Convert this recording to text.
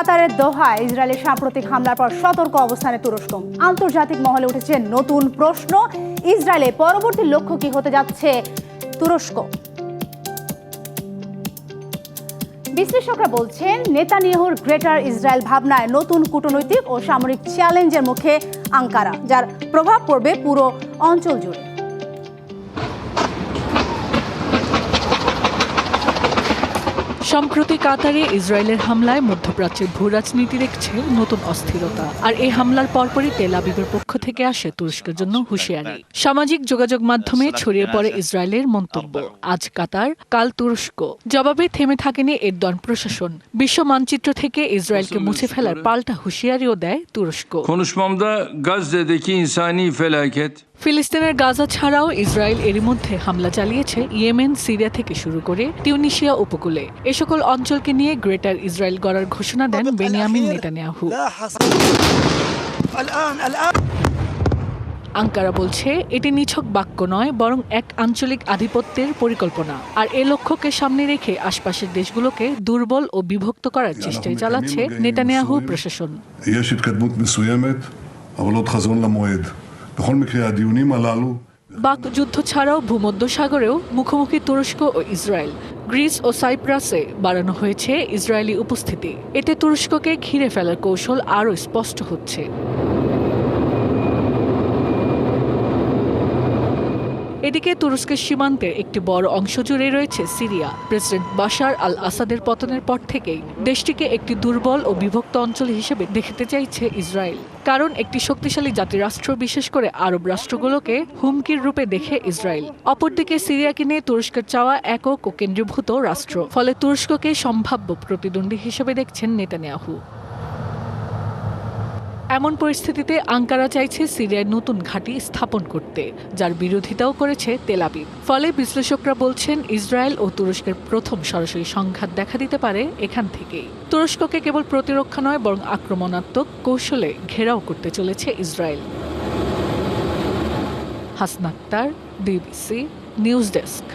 কাতারের দোহায় ইসরায়েলের সাম্প্রতিক হামলার পর সতর্ক অবস্থানে তুরস্ক। আন্তর্জাতিক মহলে উঠেছে নতুন প্রশ্ন, ইসরায়েলে পরবর্তী লক্ষ্য কি হতে যাচ্ছে তুরস্ক? বিশ্লেষকরা বলছেন, নেতানিয়াহুর গ্রেটার ইসরায়েল ভাবনায় নতুন কূটনৈতিক ও সামরিক চ্যালেঞ্জের মুখে আঙ্কারা, যার প্রভাব পড়বে পুরো অঞ্চল জুড়ে। সম্প্রতি কাতারে ইসরায়েলের হামলায় মধ্যপ্রাচ্যের ভূ রাজনীতি দেখছে নতুন অস্থিরতা। আর এই হামলার পরপরই তেল আবিবের পক্ষ থেকে আসে তুরস্কের জন্য হুঁশিয়ারি। সামাজিক যোগাযোগ মাধ্যমে ছড়িয়ে পড়ে ইসরায়েলের মন্তব্য। আজ কাতার, কাল তুরস্ক। জবাবে থেমে থাকেনি এর এরদন প্রশাসন। বিশ্ব মানচিত্র থেকে ইসরায়েলকে মুছে ফেলার পাল্টা হুঁশিয়ারিও দেয় তুরস্ক। ফিলিস্তিনের গাজা ছাড়াও ইসরায়েল এরই মধ্যে হামলা চালিয়েছে ইয়েমেন সিরিয়া থেকে শুরু করে টিউনিশিয়া উপকূলে। এ সকল অঞ্চলকে নিয়ে গ্রেটার ইসরায়েল গড়ার ঘোষণা দেন বেনিয়ামিন নেতানিয়াহু। আঙ্কারা বলছে এটি নিছক বাক্য নয় বরং এক আঞ্চলিক আধিপত্যের পরিকল্পনা। আর এ লক্ষ্যকে সামনে রেখে আশপাশের দেশগুলোকে দুর্বল ও বিভক্ত করার চেষ্টায় চালাচ্ছে নেতানিয়াহু প্রশাসন। יש התקדמות מסוימת, אבל עוד חזון למועד. בכל מקרה, הדיונים הללו... বাক যুদ্ধ ছাড়াও ভূমধ্য সাগরেও মুখোমুখি তুরস্ক ও ইসরায়েল গ্রিস ও সাইপ্রাসে বাড়ানো হয়েছে ইসরায়েলি উপস্থিতি এতে তুরস্ককে ঘিরে ফেলার কৌশল আরও স্পষ্ট হচ্ছে এদিকে তুরস্কের সীমান্তের একটি বড় অংশ জুড়ে রয়েছে সিরিয়া। প্রেসিডেন্ট বাশার আল আসাদের পতনের পর থেকেই দেশটিকে একটি দুর্বল ও বিভক্ত অঞ্চল হিসেবে দেখতে চাইছে ইসরায়েল। কারণ একটি শক্তিশালী জাতিরাষ্ট্র, বিশেষ করে আরব রাষ্ট্রগুলোকে হুমকির রূপে দেখে ইসরায়েল। অপরদিকে সিরিয়াকে নিয়ে তুরস্কের চাওয়া একক ও কেন্দ্রীভূত রাষ্ট্র, ফলে তুরস্ককে সম্ভাব্য প্রতিদ্বন্দ্বী হিসেবে দেখছেন নেতানিয়াহু। এমন পরিস্থিতিতে আঙ্কারা চাইছে সিরিয়ায় নতুন ঘাঁটি স্থাপন করতে, যার বিরোধিতাও করেছে তেলাবিব ফলে বিশ্লেষকরা বলছেন, ইসরায়েল ও তুরস্কের প্রথম সরাসরি সংঘাত দেখা দিতে পারে এখান থেকেই। তুরস্ককে কেবল প্রতিরক্ষা নয়, বরং আক্রমণাত্মক কৌশলে ঘেরাও করতে চলেছে Israel. Hasna Akhtar BBC, news desk.